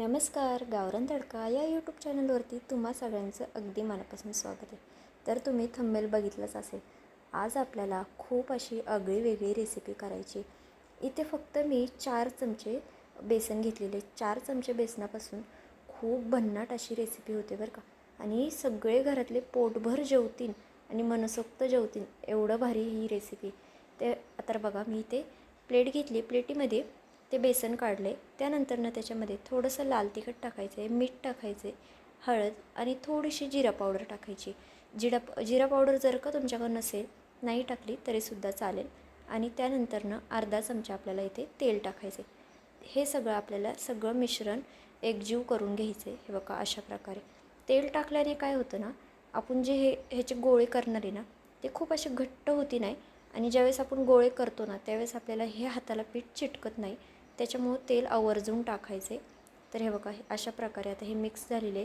नमस्कार गावरान तडका या यूट्यूब चॅनलवरती तुम्हा सगळ्यांचं अगदी मनापासून स्वागत आहे. तर तुम्ही थंबेल बघितलंच असेल. आज आपल्याला खूप अशी आगळी वेगळी रेसिपी करायची. इथे फक्त मी चार चमचे बेसन घेतलेले. चार चमचे बेसनापासून खूप भन्नाट अशी रेसिपी होते बरं का. आणि सगळे घरातले पोटभर जेवतील आणि मनसोक्त जेवतील एवढं भारी ही रेसिपी ते आता बघा मी इथे प्लेट घेतली. प्लेटीमध्ये ते बेसन काढले. त्यानंतरनं त्याच्यामध्ये थोडंसं लाल तिखट टाकायचं आहे मीठ टाकायचं आहे हळद आणि थोडीशी जिरा पावडर टाकायची. जिरा जिरा पावडर जर का तुमच्याकडं नसेल नाही टाकली तरीसुद्धा चालेल. आणि त्यानंतरनं अर्धा चमचा आपल्याला इथे तेल टाकायचे हे सगळं आपल्याला सगळं मिश्रण एकजीव करून घ्यायचे हे बघा अशा प्रकारे. तेल टाकल्याने काय होतं ना आपण जे हे ह्याचे गोळे करणार आहे ना ते खूप असे घट्ट होती नाही. आणि ज्यावेळेस आपण गोळे करतो ना त्यावेळेस आपल्याला हे हाताला पीठ चिटकत नाही. त्याच्यामुळं तेल आवर्जून टाकायचे. तर हे बघा हे अशा प्रकारे आता हे मिक्स झालेले.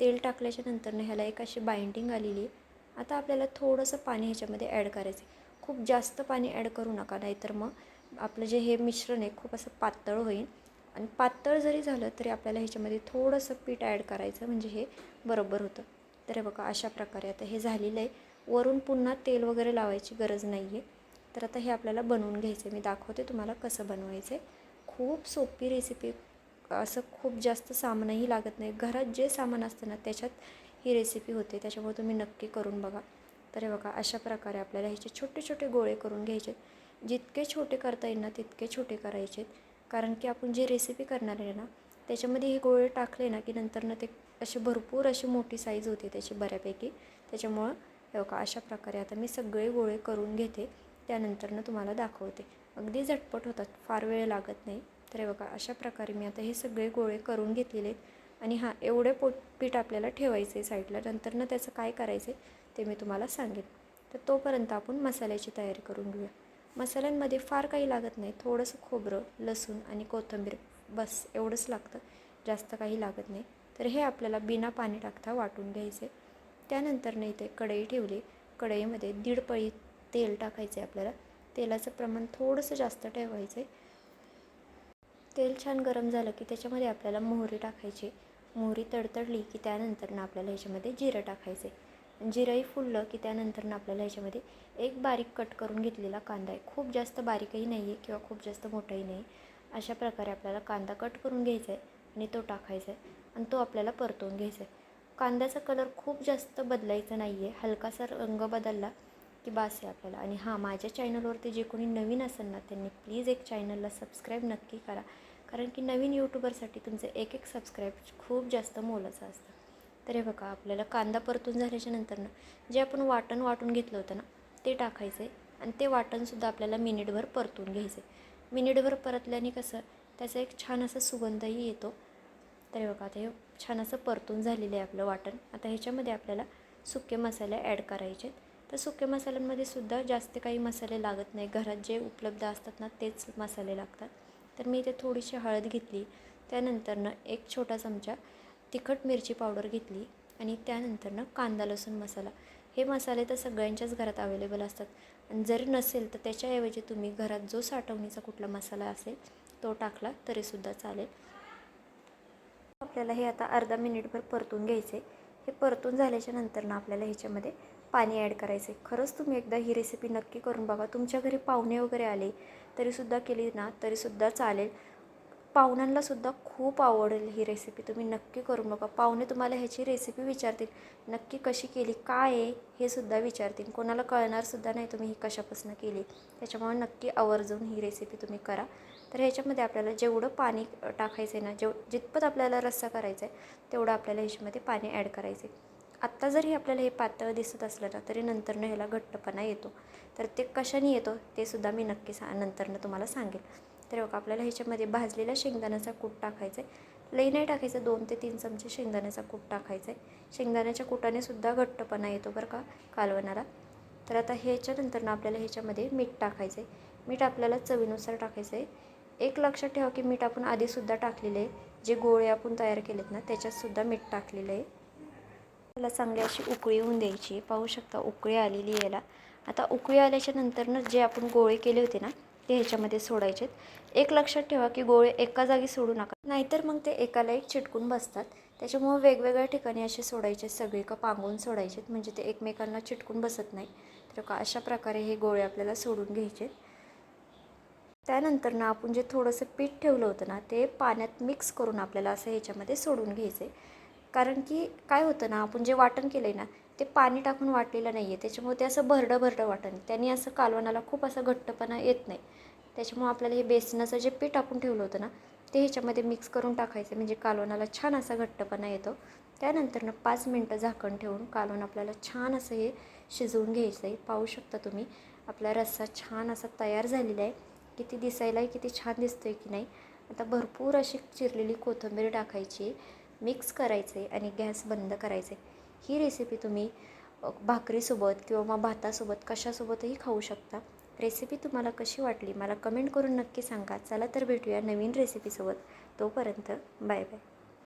तेल टाकल्याच्या नंतरनं ह्याला एक अशी बाइंडिंग आलेली. आहे आता आपल्याला थोडंसं पाणी ह्याच्यामध्ये ॲड करायचं खूप जास्त पाणी ॲड करू नका नाहीतर मग आपलं जे हे मिश्रण आहे खूप असं पातळ होईल. आणि पातळ जरी झालं तरी आपल्याला ह्याच्यामध्ये थोडंसं पीठ ॲड करायचं म्हणजे हे बरोबर होतं. तर हे बघा अशा प्रकारे आता हे झालेलं आहे. वरून पुन्हा तेल वगैरे लावायची गरज नाही आहे तर आता हे आपल्याला बनवून घ्यायचं मी दाखवते तुम्हाला कसं बनवायचं आहे खूप सोपी रेसिपी असं खूप जास्त सामानही लागत नाही. घरात जे सामान असतं ना त्याच्यात ही रेसिपी होते. त्याच्यामुळे तुम्ही नक्की करून बघा. तर हे बघा अशा प्रकारे आपल्याला ह्याचे छोटे छोटे गोळे करून घ्यायचे. जितके छोटे करता येईल ना तितके छोटे करायचे. कारण की आपण जे रेसिपी करणार आहे ना त्याच्यामध्ये हे गोळे टाकले ना की नंतर ना ते असे भरपूर अशी मोठी साईज होते त्याची बऱ्यापैकी. त्याच्यामुळं हे बघा अशा प्रकारे आता मी सगळे गोळे करून घेते. त्यानंतरनं तुम्हाला दाखवते. अगदी झटपट होतात फार वेळ लागत नाही. तर हे बघा अशा प्रकारे मी आता हे सगळे गोळे करून घेतलेले आहेत. आणि हां एवढे पोट पीठ आपल्याला ठेवायचे साईडला. नंतर नंतरनं त्याचं काय करायचं आहे ते मी तुम्हाला सांगेन. तर तोपर्यंत आपण मसाल्याची तयारी करून घेऊया. मसाल्यांमध्ये फार काही लागत नाही. थोडंसं खोबरं लसूण आणि कोथिंबीर बस एवढंच लागतं. जास्त काही लागत नाही. तर हे आपल्याला बिना पाणी टाकता वाटून घ्यायचे. त्यानंतर नाही इथे कढई ठेवली. कढईमध्ये दीड पळी तेल टाकायचं आहे आपल्याला. तेलाचं प्रमाण थोडंसं जास्त ठेवायचं आहे तेल छान गरम झालं की त्याच्यामध्ये आपल्याला मोहरी टाकायची. मोहरी तडतडली की त्यानंतरनं आपल्याला ह्याच्यामध्ये जिरं टाकायचं आहे जिरंही फुललं की त्यानंतरनं आपल्याला ह्याच्यामध्ये एक बारीक कट करून घेतलेला कांदा आहे. खूप जास्त बारीकही नाही आहे किंवा खूप जास्त मोठाही नाही अशा प्रकारे आपल्याला कांदा कट करून घ्यायचा आहे आणि तो टाकायचा आहे आणि तो आपल्याला परतवून घ्यायचा आहे कांद्याचा कलर खूप जास्त बदलायचा नाही आहे हलकासा रंग बदलला की बास आहे आपल्याला. आणि हां माझ्या चॅनलवरती जे कोणी नवीन असेल ना त्यांनी प्लीज एक चॅनलला सबस्क्राईब नक्की करा. कारण की नवीन यूट्यूबरसाठी तुमचं एक एक सबस्क्राईब खूप जास्त मोलाचं असतं. तर हे बघा आपल्याला कांदा परतून झाल्याच्या नंतरनं जे आपण वाटण वाटून घेतलं होतं ना ते टाकायचं आहे आणि ते वाटणसुद्धा आपल्याला मिनिटभर परतून घ्यायचं. आहे मिनिटभर परतल्याने कसं त्याचा एक छान असा सुगंधही येतो. तर हे बघा आता हे छान असं परतून झालेलं आहे आपलं वाटण. आता ह्याच्यामध्ये आपल्याला सुके मसाले ॲड करायचे आहेत तर सुक्या मसाल्यांमध्ये सुद्धा जास्त काही मसाले लागत नाही. घरात जे उपलब्ध असतात ना तेच मसाले लागतात. तर मी इथे थोडीशी हळद घेतली. त्यानंतरनं एक छोटा चमचा तिखट मिरची पावडर घेतली आणि त्यानंतरनं कांदा लसूण मसाला. हे मसाले तर सगळ्यांच्याच घरात अवेलेबल असतात. आणि जरी नसेल तर त्याच्याऐवजी तुम्ही घरात जो साठवणीचा कुठला मसाला असेल तो टाकला तरीसुद्धा चालेल. आपल्याला हे आता अर्धा मिनिटभर परतून घ्यायचे हे परतून झाल्याच्यानंतर ना आपल्याला ह्याच्यामध्ये पाणी ॲड करायचं. आहे खरंच तुम्ही एकदा ही रेसिपी नक्की करून बघा. तुमच्या घरी पाहुणे वगैरे आले तरीसुद्धा केली ना तरीसुद्धा चालेल. पाहुण्यांनासुद्धा खूप आवडेल ही रेसिपी तुम्ही नक्की करून बघा. पाहुणे तुम्हाला ह्याची रेसिपी विचारतील. नक्की कशी केली काय आहे हे सुद्धा विचारतील. कोणाला कळणारसुद्धा नाही तुम्ही ही कशापासून केली. त्याच्यामुळे नक्की आवर्जून ही रेसिपी तुम्ही करा. तर ह्याच्यामध्ये आपल्याला जेवढं पाणी टाकायचं आहे ना जेव जितपत आपल्याला रस्सा करायचा आहे तेवढं आपल्याला ह्याच्यामध्ये पाणी ॲड करायचं आहे आत्ता जरी आपल्याला हे पातळ दिसत असलं ना तरी नंतरनं ह्याला घट्टपणा येतो. तर ते कशाने येतो ते सुद्धा मी नक्की सा नंतरनं तुम्हाला सांगेल. तर बघा आपल्याला ह्याच्यामध्ये भाजलेल्या शेंगदाण्याचा कूट टाकायचा आहे लई नाही टाकायचं दोन ते तीन चमचे शेंगदाण्याचा कूट टाकायचा आहे शेंगदाण्याच्या कुटाने सुद्धा घट्टपणा येतो बरं का कालवणाला. तर आता ह्याच्यानंतरनं आपल्याला ह्याच्यामध्ये मीठ टाकायचं आहे मीठ आपल्याला चवीनुसार टाकायचं आहे एक लक्षात ठेवा की मीठ आपण आधीसुद्धा टाकलेलं आहे जे गोळे आपण तयार केलेत ना त्याच्यातसुद्धा मीठ टाकलेलं आहे याला चांगली अशी उकळी येऊन द्यायची. पाहू शकता उकळी आलेली याला. आता उकळी आल्याच्या नंतरनं जे आपण गोळे केले होते ना ते ह्याच्यामध्ये सोडायचे एक लक्षात ठेवा की गोळे एका जागी सोडू नका. नाहीतर मग ते एकाला एक चिटकून बसतात. त्याच्यामुळं वेगवेगळ्या ठिकाणी असे सोडायचे सगळे का पांगून सोडायचे म्हणजे ते एकमेकांना चिटकून बसत नाही. तर का अशा प्रकारे हे गोळे आपल्याला सोडून घ्यायचे त्यानंतर ना आपण जे थोडंसं पीठ ठेवलं होतं ना ते पाण्यात मिक्स करून आपल्याला असं ह्याच्यामध्ये सोडून घ्यायचं आहे कारण की काय होतं ना आपण जे वाटण केलं आहे ना ते पाणी टाकून वाटलेलं नाही आहे त्याच्यामुळे ते असं भरडं भरडं वाटण. त्यांनी असं कालवणाला खूप असं घट्टपणा येत नाही. त्याच्यामुळे आपल्याला हे बेसनाचं जे पीठ आपण ठेवलं होतं ना ते ह्याच्यामध्ये मिक्स करून टाकायचं. म्हणजे कालवणाला छान असा घट्टपणा येतो. त्यानंतर ना पाच मिनटं झाकण ठेवून कालवण आपल्याला छान असं हे शिजवून घ्यायचं आहे पाहू शकता तुम्ही आपला रस्सा छान असा तयार झालेला आहे. किती दिसायलाही किती छान दिसतो आहे की नाही. आता भरपूर अशी चिरलेली कोथिंबीर टाकायची. मिक्स करायचे आणि गॅस बंद करायचे. ही रेसिपी तुम्ही भाकरीसोबत किंवा मग भातासोबत कशासोबतही खाऊ शकता. रेसिपी तुम्हाला कशी वाटली? मला कमेंट करून नक्की सांगा. चला तर भेटूया नवीन रेसिपीसोबत तोपर्यंत बाय बाय